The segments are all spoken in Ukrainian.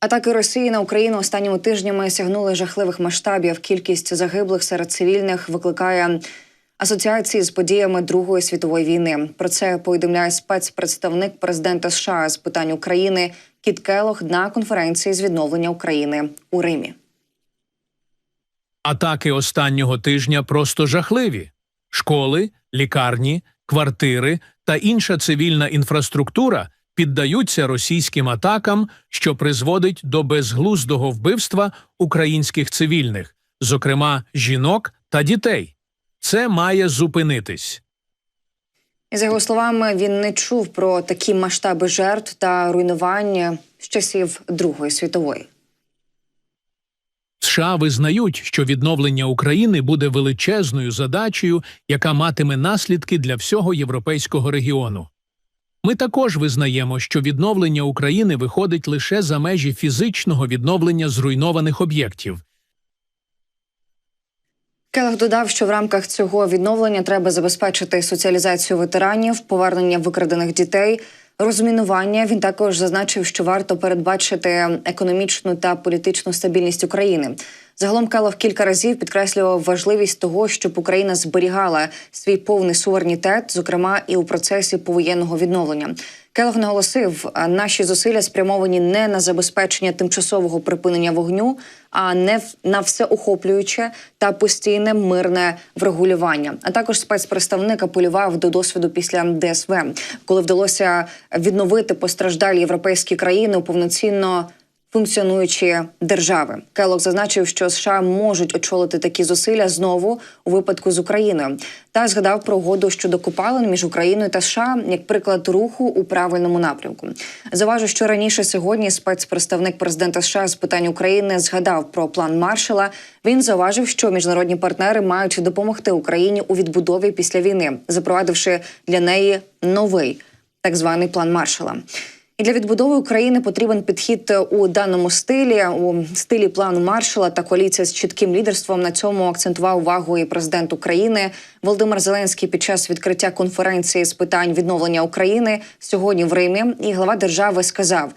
Атаки Росії на Україну останніми тижнями сягнули жахливих масштабів. Кількість загиблих серед цивільних викликає асоціації з подіями Другої світової війни. Про це повідомляє спецпредставник президента США з питань України Кіт Келох на конференції з відновлення України у Римі. Атаки останнього тижня просто жахливі. Школи, лікарні, квартири та інша цивільна інфраструктура піддаються російським атакам, що призводить до безглуздого вбивства українських цивільних, зокрема жінок та дітей. Це має зупинитись. За його словами, він не чув про такі масштаби жертв та руйнування з часів Другої світової. США визнають, що відновлення України буде величезною задачею, яка матиме наслідки для всього європейського регіону. Ми також визнаємо, що відновлення України виходить лише за межі фізичного відновлення зруйнованих об'єктів. Келех додав, що в рамках цього відновлення треба забезпечити соціалізацію ветеранів, повернення викрадених дітей, розмінування. Він також зазначив, що варто передбачити економічну та політичну стабільність України. Загалом Келех кілька разів підкреслював важливість того, щоб Україна зберігала свій повний суверенітет, зокрема і у процесі повоєнного відновлення. Келог наголосив, наші зусилля спрямовані не на забезпечення тимчасового припинення вогню, а не на всеохоплююче та постійне мирне врегулювання. А також спецпредставник апелював до досвіду після ДСВ, коли вдалося відновити постраждалі європейські країни у повноцінно функціонуючі держави. Келок зазначив, що США можуть очолити такі зусилля знову у випадку з Україною, та згадав про угоду щодо копалин між Україною та США як приклад руху у правильному напрямку. Заважу, що раніше сьогодні спецпредставник президента США з питань України згадав про план Маршала. Він зауважив, що міжнародні партнери мають допомогти Україні у відбудові після війни, запровадивши для неї новий так званий план Маршала. І для відбудови України потрібен підхід у даному стилі, у стилі плану Маршала та коаліція з чітким лідерством. На цьому акцентував увагу і президент України Володимир Зеленський під час відкриття конференції з питань відновлення України сьогодні в Римі. І глава держави сказав: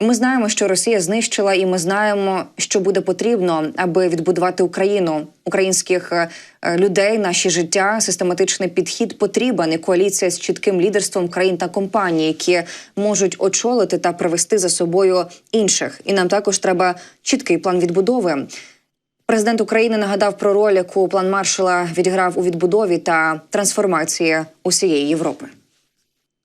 ми знаємо, що Росія знищила, і ми знаємо, що буде потрібно, аби відбудувати Україну, українських е, людей, наші життя. Систематичний підхід потрібен і коаліція з чітким лідерством країн та компаній, які можуть очолити та привести за собою інших. І нам також треба чіткий план відбудови. Президент України нагадав про роль, яку план Маршала відіграв у відбудові та трансформації усієї Європи.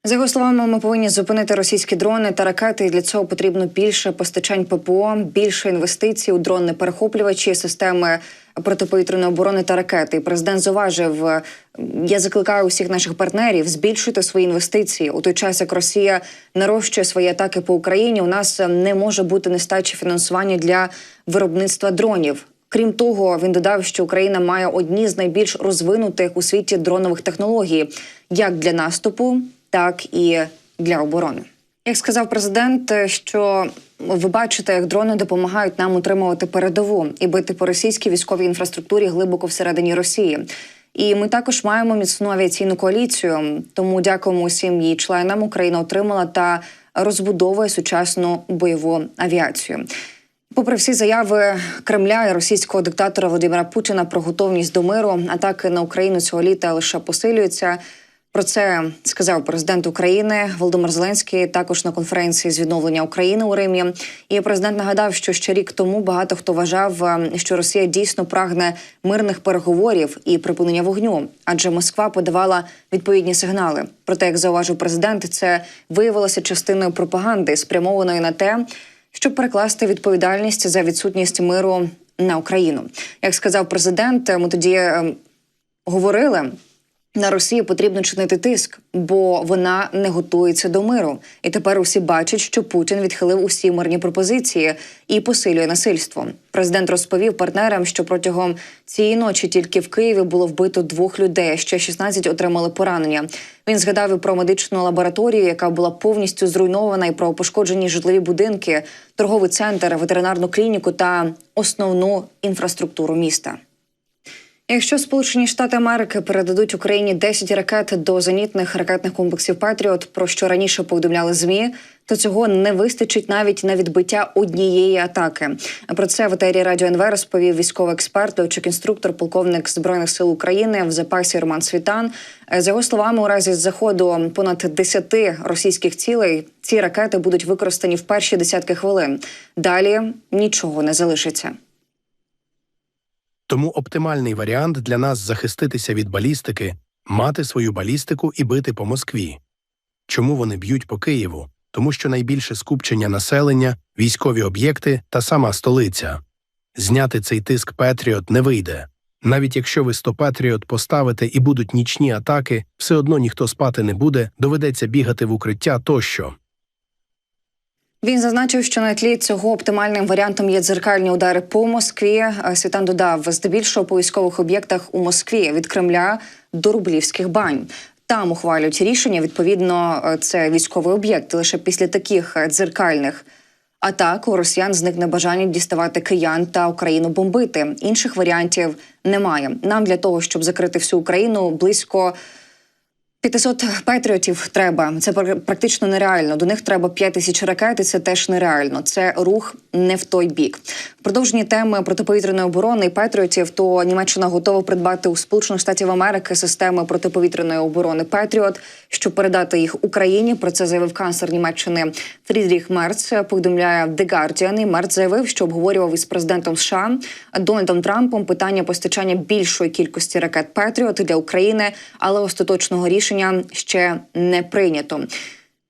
За його словами, ми повинні зупинити російські дрони та ракети. І для цього потрібно більше постачань ППО, більше інвестицій у дронні перехоплювачі, системи протиповітряної оборони та ракети. Президент зауважив: е, я закликаю усіх наших партнерів збільшити свої інвестиції у той час, як Росія нарощує свої атаки по Україні. У нас не може бути нестачі фінансування для виробництва дронів. Крім того, він додав, що Україна має одні з найбільш розвинутих у світі дронових технологій, як для наступу, так і для оборони. Як сказав президент, що ви бачите, як дрони допомагають нам утримувати передову і бити по російській військовій інфраструктурі глибоко всередині Росії. І ми також маємо міцну авіаційну коаліцію. Тому дякуємо усім її членам. Україна отримала та розбудовує сучасну бойову авіацію. Попри всі заяви Кремля і російського диктатора Володимира Путіна про готовність до миру, атаки на Україну цього літа лише посилюються. Про це сказав президент України Володимир Зеленський також на конференції з відновлення України у Римі. І президент нагадав, що ще рік тому багато хто вважав, е, що Росія дійсно прагне мирних переговорів і припинення вогню, адже Москва подавала відповідні сигнали. Проте, як зауважив президент, це виявилося частиною пропаганди, спрямованої на те, щоб перекласти відповідальність за відсутність миру на Україну. Як сказав президент, ми тоді е, говорили. На Росію потрібно чинити тиск, бо вона не готується до миру. І тепер усі бачать, що Путін відхилив усі мирні пропозиції і посилює насильство. Президент розповів партнерам, що протягом цієї ночі тільки в Києві було вбито двох людей, ще 16 отримали поранення. Він згадав і про медичну лабораторію, яка була повністю зруйнована, і про пошкоджені житлові будинки, торговий центр, ветеринарну клініку та основну інфраструктуру міста. Якщо Сполучені Штати Америки передадуть Україні 10 ракет до зенітних ракетних комплексів Патріот, про що раніше повідомляли змі, то цього не вистачить навіть на відбиття однієї атаки. Про це в етері радіо НВ розповів військовий експерт, льотчик-інструктор, полковник збройних сил України в запасі Роман Світан. За його словами, у разі заходу понад 10 російських цілей ці ракети будуть використані в перші десятки хвилин. Далі нічого не залишиться. Тому оптимальний варіант для нас захиститися від балістики мати свою балістику і бити по Москві. Чому вони б'ють по Києву? Тому що найбільше скупчення населення, військові об'єкти та сама столиця. Зняти цей тиск Петріот не вийде. Навіть якщо ви 100 Петріот поставите і будуть нічні атаки, все одно ніхто спати не буде, доведеться бігати в укриття тощо. Він зазначив, що на тлі цього оптимальним варіантом є дзеркальні удари по Москві. Е, Світан додав, здебільшого по військових об'єктах у Москві від Кремля до рублівських бань. Там ухвалюють рішення. Відповідно, е, це військовий об'єкт. Лише після таких е, дзеркальних атак у росіян зникне бажання діставати киян та Україну бомбити. Інших варіантів немає. Нам для того, щоб закрити всю Україну, близько 500 патріотів треба. Це пр- практично нереально. До них треба 5 тисяч ракет, і це теж нереально. Це рух не в той бік. В продовженні теми протиповітряної оборони і патріотів, то Німеччина готова придбати у Сполучених Штатів Америки системи протиповітряної оборони Патріот, щоб передати їх Україні. Про це заявив канцлер Німеччини Фрідріх Мерц. Повідомляє The Guardian. І Мерц заявив, що обговорював із президентом США Дональдом Трампом питання постачання більшої кількості ракет Патріот для України, але остаточного рішення ще не прийнято.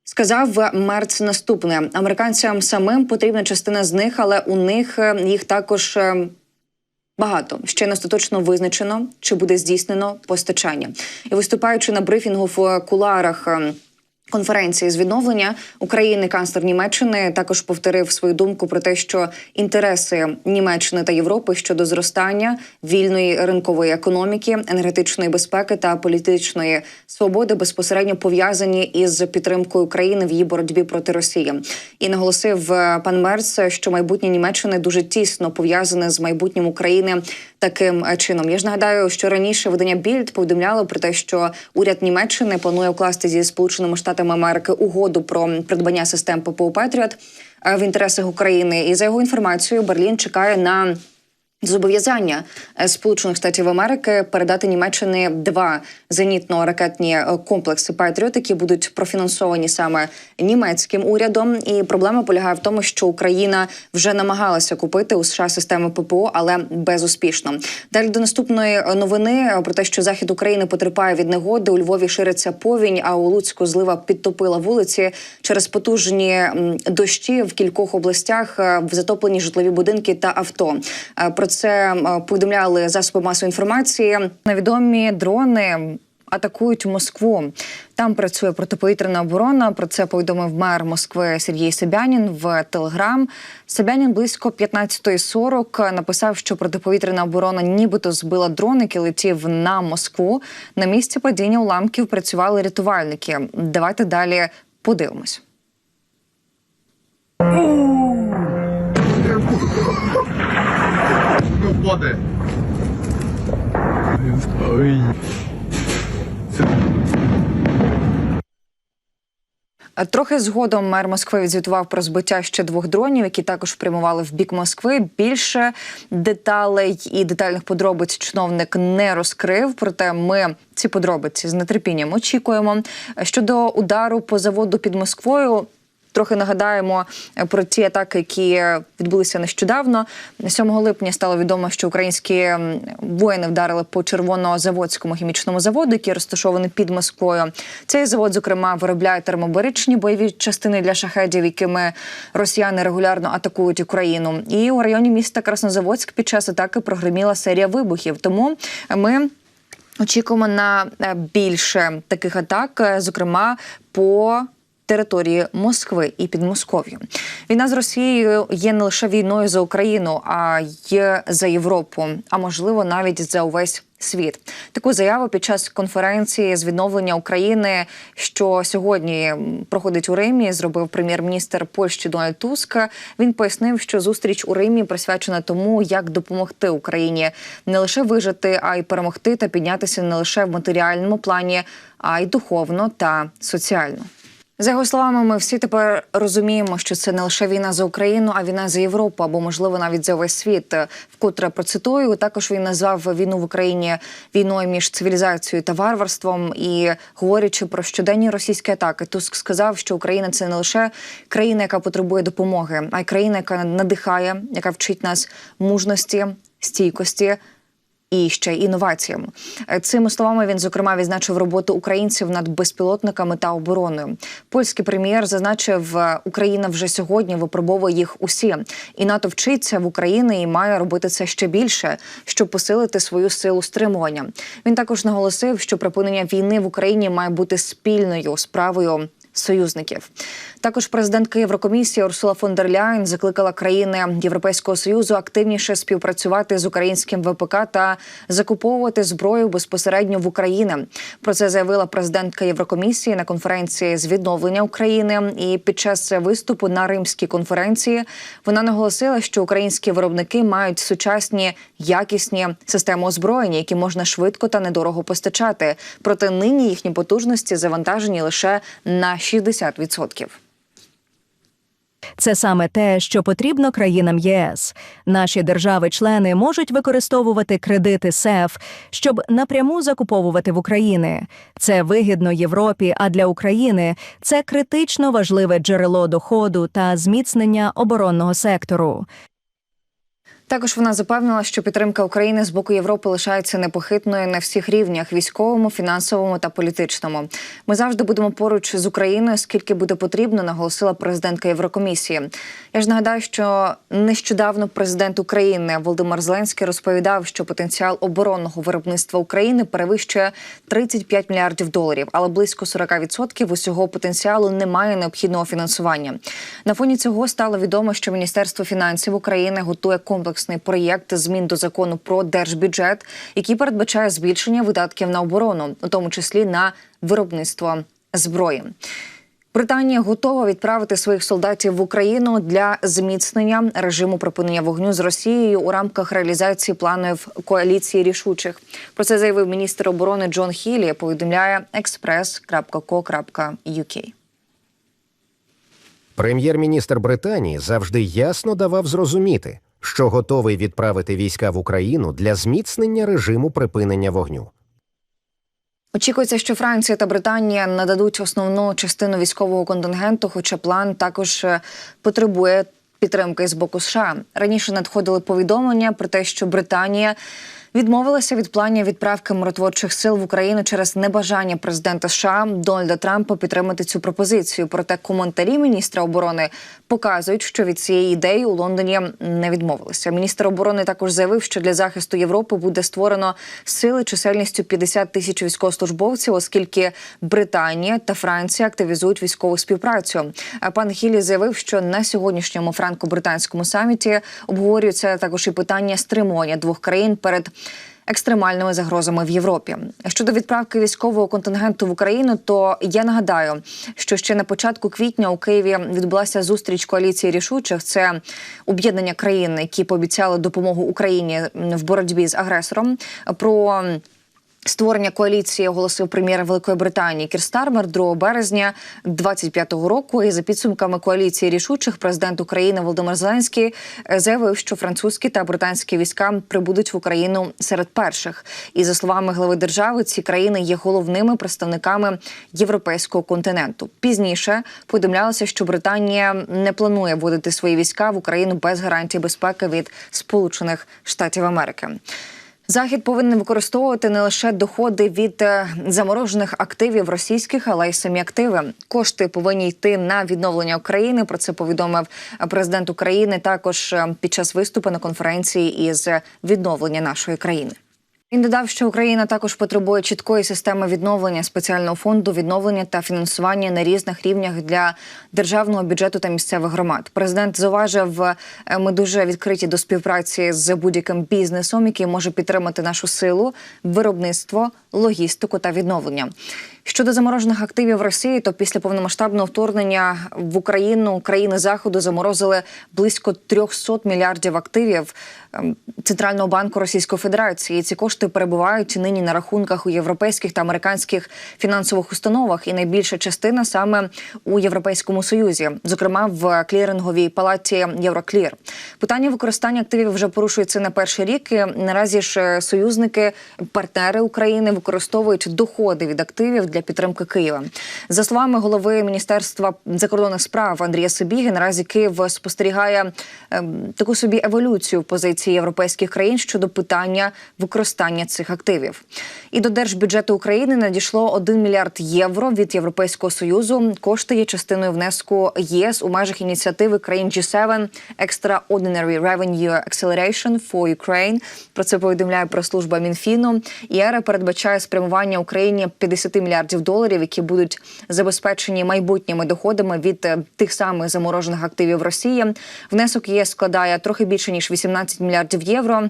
Сказав Мерц наступне: американцям самим потрібна частина з них, але у них е, їх також е, багато. Ще не остаточно визначено, чи буде здійснено постачання. І виступаючи на брифінгу в куларах. Конференції з відновлення України канцлер Німеччини також повторив свою думку про те, що інтереси Німеччини та Європи щодо зростання вільної ринкової економіки, енергетичної безпеки та політичної свободи безпосередньо пов'язані із підтримкою України в її боротьбі проти Росії. І наголосив е, пан Мерц, що майбутнє Німеччини дуже тісно пов'язане з майбутнім України таким е, чином. Я ж нагадаю, що раніше видання Більд повідомляло про те, що уряд Німеччини планує укласти зі Сполученими Штатами Америки угоду про придбання систем ППО Петріот е, в інтересах України. І за його інформацією, Берлін чекає на. Зобов'язання е, Сполучених Штатів Америки передати Німеччині два зенітно-ракетні е, комплекси Патріот, які будуть профінансовані саме німецьким урядом. І проблема полягає в тому, що Україна вже намагалася купити у США системи ППО, але безуспішно. Далі до наступної е, новини про те, що захід України потерпає від негоди. У Львові шириться повінь, а у Луцьку злива підтопила вулиці через потужні дощі в кількох областях в затоплені житлові будинки та авто. Про це повідомляли засоби масової інформації. Невідомі дрони. Атакують Москву. Там працює протиповітряна оборона. Про це повідомив мер Москви Сергій Собянін в Телеграм. Собянін близько 15.40 написав, що протиповітряна оборона нібито збила дрон, який летів на Москву. На місці падіння уламків працювали рятувальники. Давайте далі подивимось. Е, Трохи згодом мер Москви відзвітував про збиття ще двох дронів, які також прямували в бік Москви. Більше деталей і детальних подробиць чиновник не розкрив. Проте ми ці подробиці з нетерпінням очікуємо. Щодо удару по заводу під Москвою. Трохи нагадаємо е, про ті атаки, які відбулися нещодавно. 7 липня стало відомо, що українські воїни вдарили по червонозаводському хімічному заводу, який розташований під Москвою. Цей завод, зокрема, виробляє термобаричні бойові частини для шахедів, якими росіяни регулярно атакують Україну. І у районі міста Краснозаводськ під час атаки прогреміла серія вибухів. Тому ми. Очікуємо на е, більше таких атак, е, зокрема по території Москви і Підмосков'я. Війна з Росією є не лише війною за Україну, а й за Європу, а можливо навіть за увесь світ. Таку заяву під час конференції з відновлення України, що сьогодні проходить у Римі, зробив прем'єр-міністр Польщі Дональд Туск. Він пояснив, що зустріч у Римі присвячена тому, як допомогти Україні не лише вижити, а й перемогти та піднятися не лише в матеріальному плані, а й духовно та соціально. За його словами, ми всі тепер розуміємо, що це не лише війна за Україну, а війна за Європу або можливо навіть за весь світ. Вкотре процитую. Також він назвав війну в Україні війною між цивілізацією та варварством. І говорячи про щоденні російські атаки, Туск сказав, що Україна це не лише країна, яка потребує допомоги, а й країна, яка надихає, яка вчить нас мужності, стійкості і ще інноваціям. Цими словами він зокрема відзначив роботу українців над безпілотниками та обороною. Польський прем'єр зазначив, Україна вже сьогодні випробовує їх усі, і НАТО вчиться в Україні і має робити це ще більше, щоб посилити свою силу стримування. Він також наголосив, що припинення війни в Україні має бути спільною справою. Союзників також президентка Єврокомісії Урсула фон дер Ляйн закликала країни Європейського союзу активніше співпрацювати з українським ВПК та закуповувати зброю безпосередньо в Україні. Про це заявила президентка Єврокомісії на конференції з відновлення України. І під час виступу на римській конференції вона наголосила, що українські виробники мають сучасні якісні системи озброєння, які можна швидко та недорого постачати. Проте нині їхні потужності завантажені лише на 60%. Це саме те, що потрібно країнам ЄС. Наші держави-члени можуть використовувати кредити СЕФ, щоб напряму закуповувати в Україні. Це вигідно Європі, а для України це критично важливе джерело доходу та зміцнення оборонного сектору. Також вона запевнила, що підтримка України з боку Європи лишається непохитною на всіх рівнях військовому, фінансовому та політичному. Ми завжди будемо поруч з Україною, скільки буде потрібно, наголосила президентка Єврокомісії. Я ж нагадаю, що нещодавно президент України Володимир Зеленський розповідав, що потенціал оборонного виробництва України перевищує 35 мільярдів доларів, але близько 40% усього потенціалу не має необхідного фінансування. На фоні цього стало відомо, що Міністерство фінансів України готує комплексний проєкт змін до закону про держбюджет, який передбачає збільшення видатків на оборону, у тому числі на виробництво зброї. Британія готова відправити своїх солдатів в Україну для зміцнення режиму припинення вогню з Росією у рамках реалізації планів коаліції рішучих. Про це заявив міністр оборони Джон Хілі. Повідомляє express.co.uk. Прем'єр-міністр Британії завжди ясно давав зрозуміти, що готовий відправити війська в Україну для зміцнення режиму припинення вогню. Очікується, що Франція та Британія нададуть основну частину військового контингенту, хоча план також е, потребує підтримки з боку США. Раніше надходили повідомлення про те, що Британія відмовилася від планів відправки миротворчих сил в Україну через небажання президента США Дональда Трампа підтримати цю пропозицію. Проте коментарі міністра оборони показують, що від цієї ідеї у Лондоні не відмовилися. Міністр оборони також заявив, що для захисту Європи буде створено сили чисельністю 50 тисяч військовослужбовців, оскільки Британія та Франція активізують військову співпрацю. А пан Хілі заявив, що на сьогоднішньому франко-британському саміті обговорюється також і питання стримування двох країн перед екстремальними загрозами в Європі. Щодо відправки військового контингенту в Україну, то я нагадаю, що ще на початку квітня у Києві відбулася зустріч коаліції рішучих. Це об'єднання країн, які пообіцяли допомогу Україні в боротьбі з агресором. Про Створення коаліції оголосив прем'єр Великої Британії Кір Стармер 2 березня 25-го року. І за підсумками коаліції рішучих президент України Володимир Зеленський е, заявив, що французькі та британські війська прибудуть в Україну серед перших. І за словами глави держави, ці країни є головними представниками європейського континенту. Пізніше повідомлялося, що Британія не планує вводити свої війська в Україну без гарантій безпеки від Сполучених Штатів Америки. Захід повинен використовувати не лише доходи від е, заморожених активів російських, але й самі активи. Кошти повинні йти на відновлення України. Про це повідомив президент України також е, під час виступу на конференції із відновлення нашої країни. Він додав, що Україна також потребує чіткої системи відновлення спеціального фонду відновлення та фінансування на різних рівнях для державного бюджету та місцевих громад. Президент зауважив, е, ми дуже відкриті до співпраці з будь-яким бізнесом, який може підтримати нашу силу, виробництво, логістику та відновлення. Щодо заморожених активів Росії, то після повномасштабного вторгнення в Україну країни заходу заморозили близько 300 мільярдів активів центрального банку Російської Федерації. Ці кошти перебувають нині на рахунках у європейських та американських фінансових установах, і найбільша частина саме у Європейському Союзі, зокрема в кліринговій палаті Євроклір. Питання використання активів вже порушується на перший рік. І наразі ж е, союзники, партнери України використовують доходи від активів для підтримки Києва. За словами голови міністерства закордонних справ Андрія Сибіги, наразі Київ спостерігає ем, таку собі еволюцію позиції європейських країн щодо питання використання цих активів. І до держбюджету України надійшло 1 мільярд євро від Європейського союзу. Кошти є частиною внеску ЄС у межах ініціативи країн G7 Extraordinary Revenue Acceleration for Ukraine. Про це повідомляє прес-служба Мінфіну. ЄРА передбачає спрямування Україні 50 мільярдів доларів, які будуть забезпечені майбутніми доходами від е, тих самих заморожених активів Росії. Внесок ЄС складає трохи більше ніж 18 мільярдів євро.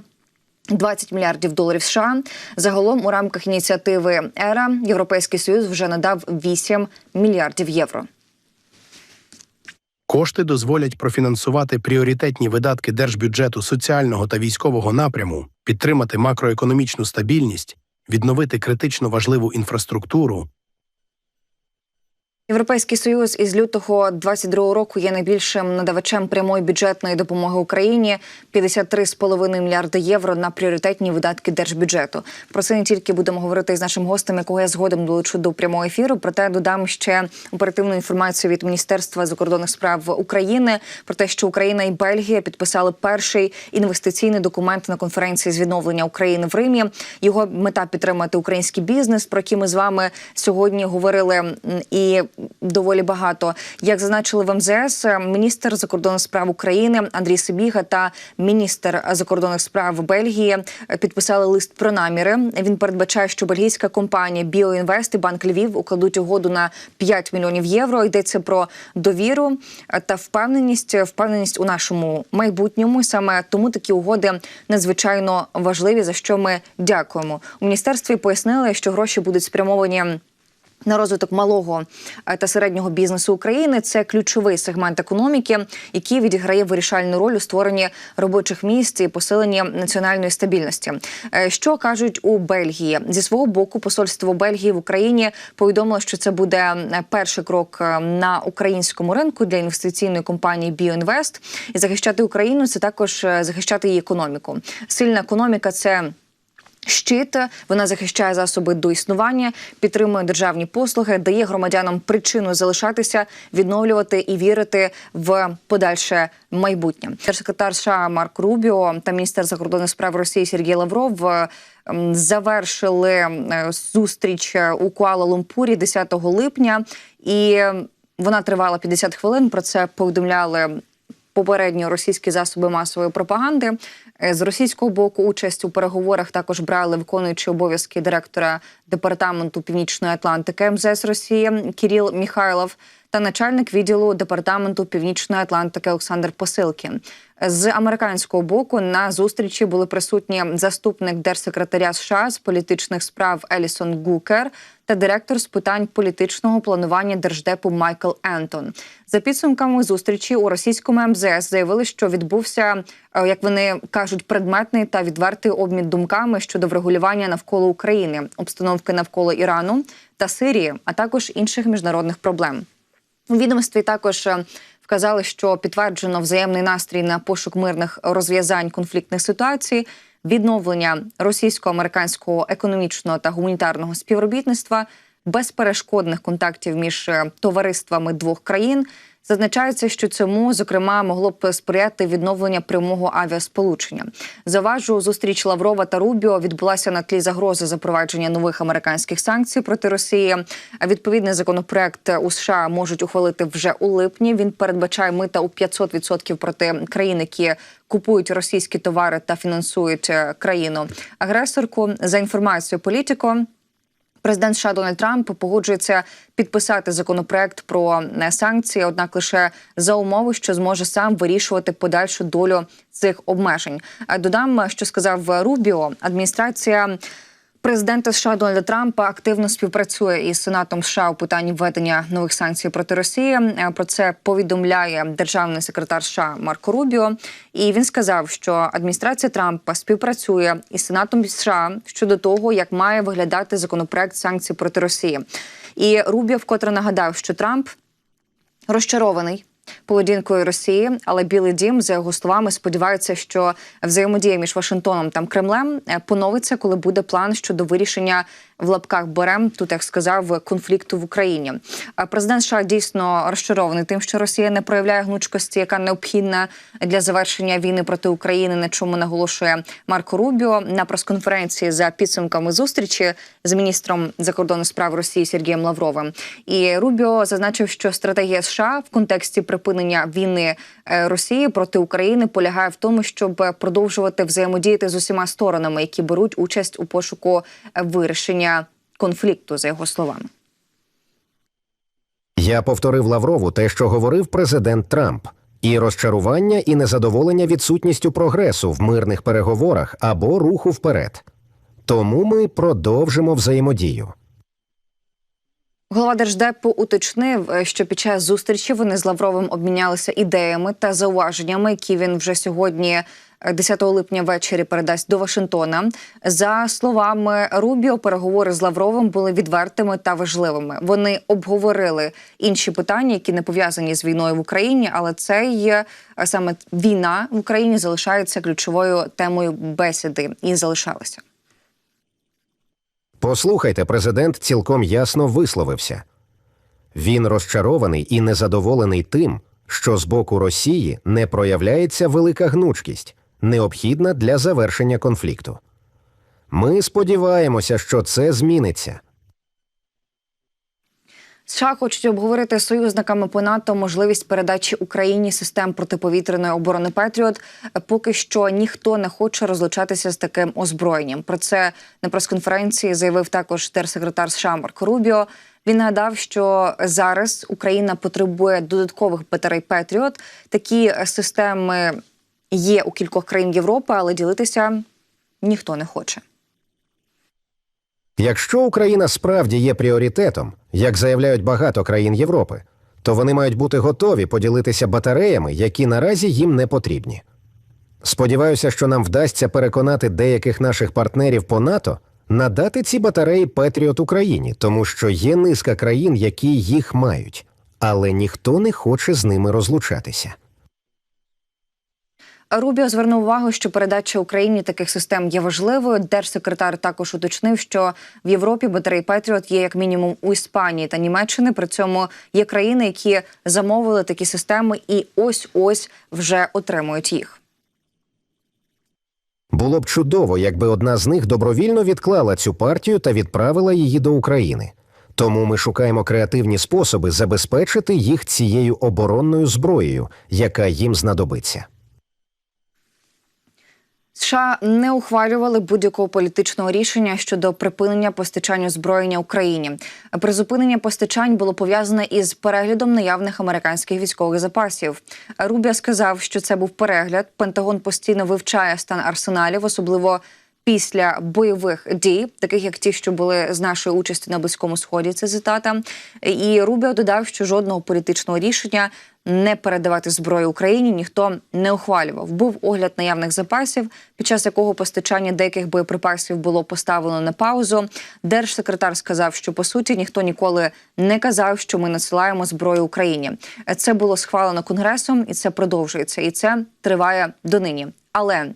20 мільярдів доларів США. Загалом у рамках ініціативи ЕРА Європейський Союз вже надав 8 мільярдів євро. Кошти дозволять профінансувати пріоритетні видатки держбюджету соціального та військового напряму, підтримати макроекономічну стабільність, відновити критично важливу інфраструктуру, Європейський союз із лютого 22 року є найбільшим надавачем прямої бюджетної допомоги Україні 53,5 мільярди євро на пріоритетні видатки держбюджету. Про це не тільки будемо говорити з нашим гостем, якого я згодом долучу до прямого ефіру. Проте додам ще оперативну інформацію від Міністерства закордонних справ України про те, що Україна і Бельгія підписали перший інвестиційний документ на конференції з відновлення України в Римі. Його мета підтримати український бізнес, про який ми з вами сьогодні говорили і доволі багато. Як зазначили в МЗС, міністр закордонних справ України Андрій Сибіга та міністр закордонних справ Бельгії підписали лист про наміри. Він передбачає, що бельгійська компанія «Біоінвест» і банк Львів укладуть угоду на 5 мільйонів євро. Йдеться про довіру та впевненість, впевненість у нашому майбутньому. Саме тому такі угоди надзвичайно важливі. За що ми дякуємо у міністерстві. Пояснили, що гроші будуть спрямовані. На розвиток малого е, та середнього бізнесу України це ключовий сегмент економіки, який відіграє вирішальну роль у створенні робочих місць і посиленні національної стабільності. Е, Що кажуть у Бельгії зі свого боку, посольство Бельгії в Україні повідомило, що це буде перший крок е, на українському ринку для інвестиційної компанії «Біоінвест». І захищати Україну це також захищати її економіку. Сильна економіка це. Щит вона захищає засоби до існування, підтримує державні послуги, дає громадянам причину залишатися, відновлювати і вірити в подальше майбутнє. Держсекретар США Марк Рубіо та міністр закордонних справ Росії Сергій Лавров е, завершили е, зустріч у Куала-Лумпурі 10 липня, і вона тривала 50 хвилин. Про це повідомляли попередньо російські засоби масової пропаганди. Е, З російського боку участь у переговорах також брали виконуючі обов'язки директора департаменту Північної Атлантики МЗС Росії Кіріл Міхайлов та начальник відділу департаменту Північної Атлантики Олександр Посилкін. З американського боку на зустрічі були присутні заступник держсекретаря США з політичних справ Елісон Гукер та директор з питань політичного планування держдепу Майкл Ентон. За підсумками зустрічі у російському МЗС заявили, що відбувся, е, як вони кажуть, предметний та відвертий обмін думками щодо врегулювання навколо України, обстановки навколо Ірану та Сирії, а також інших міжнародних проблем. У відомстві також е, вказали, що підтверджено взаємний настрій на пошук мирних розв'язань конфліктних ситуацій, відновлення російсько-американського економічного та гуманітарного співробітництва, безперешкодних контактів між е, товариствами двох країн. Зазначається, що цьому зокрема могло б сприяти відновлення прямого авіасполучення. Заважу, зустріч Лаврова та Рубіо відбулася на тлі загрози запровадження нових американських санкцій проти Росії. Відповідний законопроект у США можуть ухвалити вже у липні. Він передбачає мита у 500% проти країн, які купують російські товари та фінансують е, країну агресорку. За інформацією політико. Президент США Дональд Трамп погоджується підписати законопроект про е, санкції, однак лише за умови, що зможе сам вирішувати подальшу долю цих обмежень. Е, Додам, що сказав Рубіо, адміністрація. Президента США Дональда Трампа активно співпрацює із Сенатом США у питанні введення нових санкцій проти Росії. Е, Про це повідомляє державний секретар США Марко Рубіо. І він сказав, що адміністрація Трампа співпрацює із Сенатом США щодо того, як має виглядати законопроект санкцій проти Росії. І Рубіо вкотре нагадав, що Трамп розчарований поведінкою Росії, але Білий Дім за його словами сподівається, що взаємодія між Вашингтоном та Кремлем е, поновиться, коли буде план щодо вирішення в лапках берем, тут як сказав, конфлікту в Україні. Президент США дійсно розчарований тим, що Росія не проявляє гнучкості, яка необхідна для завершення війни проти України. На чому наголошує Марко Рубіо на прес-конференції за підсумками зустрічі з міністром закордонних справ Росії Сергієм Лавровим. І Рубіо зазначив, що стратегія США в контексті припинення війни е, Росії проти України полягає в тому, щоб продовжувати взаємодіяти з усіма сторонами, які беруть участь у пошуку е, вирішення конфлікту, за його словами. Я повторив Лаврову те, що говорив президент Трамп, і розчарування і незадоволення відсутністю прогресу в мирних переговорах або руху вперед. Тому ми продовжимо взаємодію. Голова держдепу уточнив, е, що під час зустрічі вони з Лавровим обмінялися ідеями та зауваженнями, які він вже сьогодні. Е, 10 липня ввечері передасть до Вашингтона. За словами Рубіо, переговори з Лавровим були відвертими та важливими. Вони обговорили інші питання, які не пов'язані з війною в Україні, але це є саме війна в Україні залишається ключовою темою бесіди і залишалася. Послухайте, президент цілком ясно висловився. Він розчарований і незадоволений тим, що з боку Росії не проявляється велика гнучкість, необхідна для завершення конфлікту. Ми сподіваємося, що це зміниться. США хочуть обговорити з союзниками по НАТО можливість передачі Україні систем протиповітряної оборони Петріот. Поки що ніхто не хоче розлучатися з таким озброєнням. Про це на прес-конференції заявив також держсекретар США Марко Рубіо. Він нагадав, що зараз Україна потребує додаткових батарей Петріот. Такі системи є у кількох країн Європи, але ділитися ніхто не хоче. Якщо Україна справді є пріоритетом, як заявляють багато країн Європи, то вони мають бути готові поділитися батареями, які наразі їм не потрібні. Сподіваюся, що нам вдасться переконати деяких наших партнерів по НАТО надати ці батареї Петріот Україні, тому що є низка країн, які їх мають, але ніхто не хоче з ними розлучатися. Рубіо звернув увагу, що передача Україні таких систем є важливою. Держсекретар також уточнив, що в Європі батареї Петріот є як мінімум у Іспанії та Німеччини. При цьому є країни, які замовили такі системи, і ось ось вже отримують їх. Було б чудово, якби одна з них добровільно відклала цю партію та відправила її до України. Тому ми шукаємо креативні способи забезпечити їх цією оборонною зброєю, яка їм знадобиться. США не ухвалювали будь-якого політичного рішення щодо припинення постачання озброєння Україні. Призупинення постачань було пов'язане із переглядом наявних американських військових запасів. Рубіо сказав, що це був перегляд. Пентагон постійно вивчає стан арсеналів, особливо після бойових дій, таких як ті, що були з нашої участі на близькому сході. Це цитата. І Рубіо додав, що жодного політичного рішення не передавати зброю Україні ніхто не ухвалював. Був огляд наявних запасів, під час якого постачання деяких боєприпасів було поставлено на паузу. Держсекретар сказав, що по суті ніхто ніколи не казав, що ми насилаємо зброю Україні. Це було схвалено конгресом, і це продовжується. І це триває донині. Але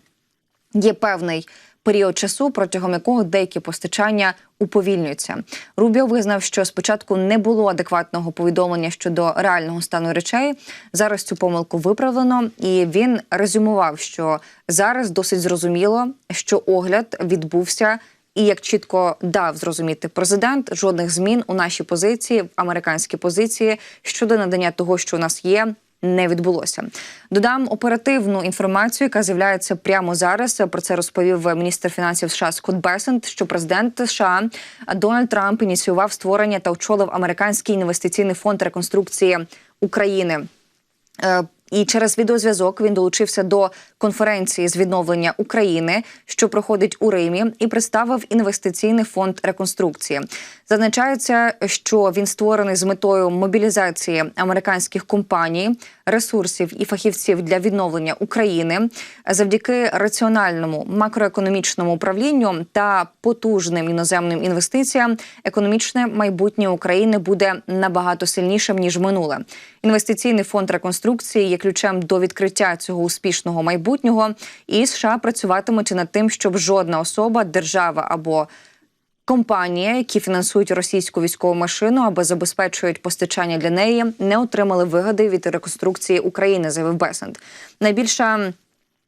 є певний період часу, протягом якого деякі постачання уповільнюються. Рубіо визнав, що спочатку не було адекватного повідомлення щодо реального стану речей. Зараз цю помилку виправлено, і він резюмував, що зараз досить зрозуміло, що огляд відбувся. І як чітко дав зрозуміти президент, жодних змін у нашій позиції, в американській позиції щодо надання того, що у нас є, не відбулося. Додам оперативну інформацію, яка з'являється прямо зараз. Про це розповів міністр фінансів США Скотт Бесент, що президент США Дональд Трамп ініціював створення та очолив американський інвестиційний фонд реконструкції України. І через відеозв'язок він долучився до конференції з відновлення України, що проходить у Римі, і представив інвестиційний фонд реконструкції. Зазначається, що він створений з метою мобілізації американських компаній, ресурсів і фахівців для відновлення України завдяки раціональному макроекономічному управлінню та потужним іноземним інвестиціям. Економічне майбутнє України буде набагато сильнішим ніж минуле. Інвестиційний фонд реконструкції ключем до відкриття цього успішного майбутнього. І США працюватимуть над тим, щоб жодна особа, держава або компанія, які фінансують російську військову машину або забезпечують постачання для неї, не отримали вигоди від реконструкції України, заявив Бесент. Найбільша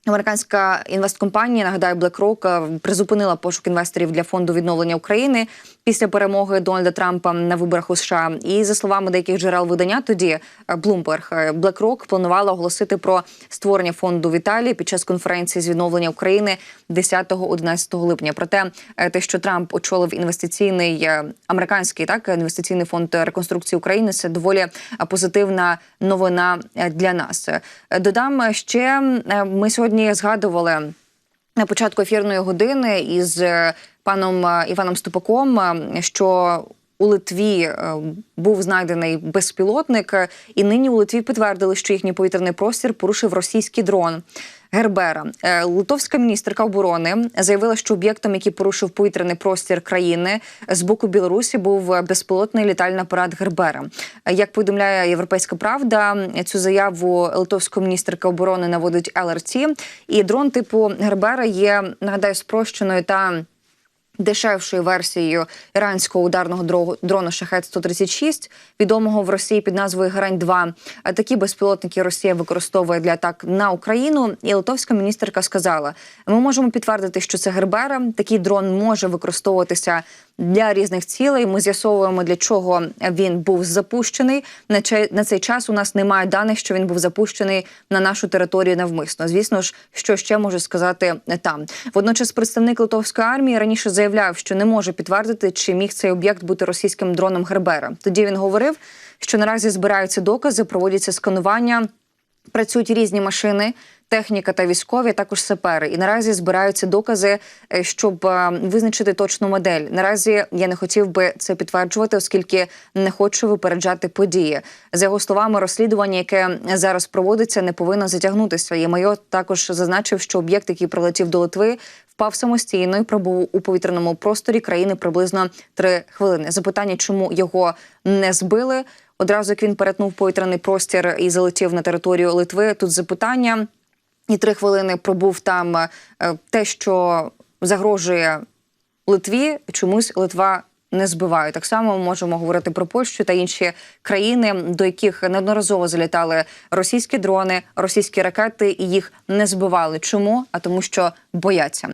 Американська інвесткомпанія, нагадаю, BlackRock, е, призупинила пошук інвесторів для фонду відновлення України після перемоги Дональда Трампа на виборах у США. І за словами деяких джерел видання, тоді е, Bloomberg, е, BlackRock планувала оголосити про створення фонду в Італії під час конференції з відновлення України 10-11 липня. Проте те, що Трамп очолив інвестиційний американський так інвестиційний фонд реконструкції України, це доволі позитивна новина для нас. Додам ще ми сьогодні згадували на початку ефірної години із е, паном е, Іваном Ступаком, е, що у Литві був знайдений безпілотник, і нині у Литві підтвердили, що їхній повітряний простір порушив російський дрон. Гербера Е, литовська міністерка оборони заявила, що об'єктом, який порушив повітряний простір країни з боку Білорусі, був безпілотний літальний апарат Гербера. Е, Як повідомляє Європейська Правда, цю заяву литовської міністерка оборони наводить ЛРТ. І дрон типу Гербера є нагадаю спрощеною та дешевшою версією іранського ударного дро- дрону шахет 136 відомого в Росії під назвою Грань 2 А такі безпілотники Росія використовує для атак на Україну. І литовська міністерка сказала: ми можемо підтвердити, що це Гербера. Такий дрон може використовуватися для різних цілей. Ми з'ясовуємо для чого він був запущений. На цей час у нас немає даних, що він був запущений на нашу територію навмисно. Звісно ж, що ще можу сказати там. Водночас, представник литовської армії раніше заявляв, що не може підтвердити, чи міг цей об'єкт бути російським дроном Гербера. Тоді він говорив, що наразі збираються докази, проводяться сканування. Працюють різні машини, техніка та військові, також сапери. І наразі збираються докази, е, щоб е, визначити точну модель. Наразі я не хотів би це підтверджувати, оскільки не хочу випереджати події. За його словами, розслідування, яке зараз проводиться, не повинно затягнутися. І Майо також зазначив, що об'єкт, який прилетів до Литви, впав самостійно і пробув у повітряному просторі країни приблизно три хвилини. Запитання, чому його не збили. Одразу як він перетнув повітряний простір і залетів на територію Литви. Тут запитання і три хвилини пробув там е, те, що загрожує Литві. Чомусь Литва не збиває. Так само ми можемо говорити про Польщу та інші країни, до яких неодноразово залітали російські дрони, російські ракети, і їх не збивали. Чому? А тому, що бояться.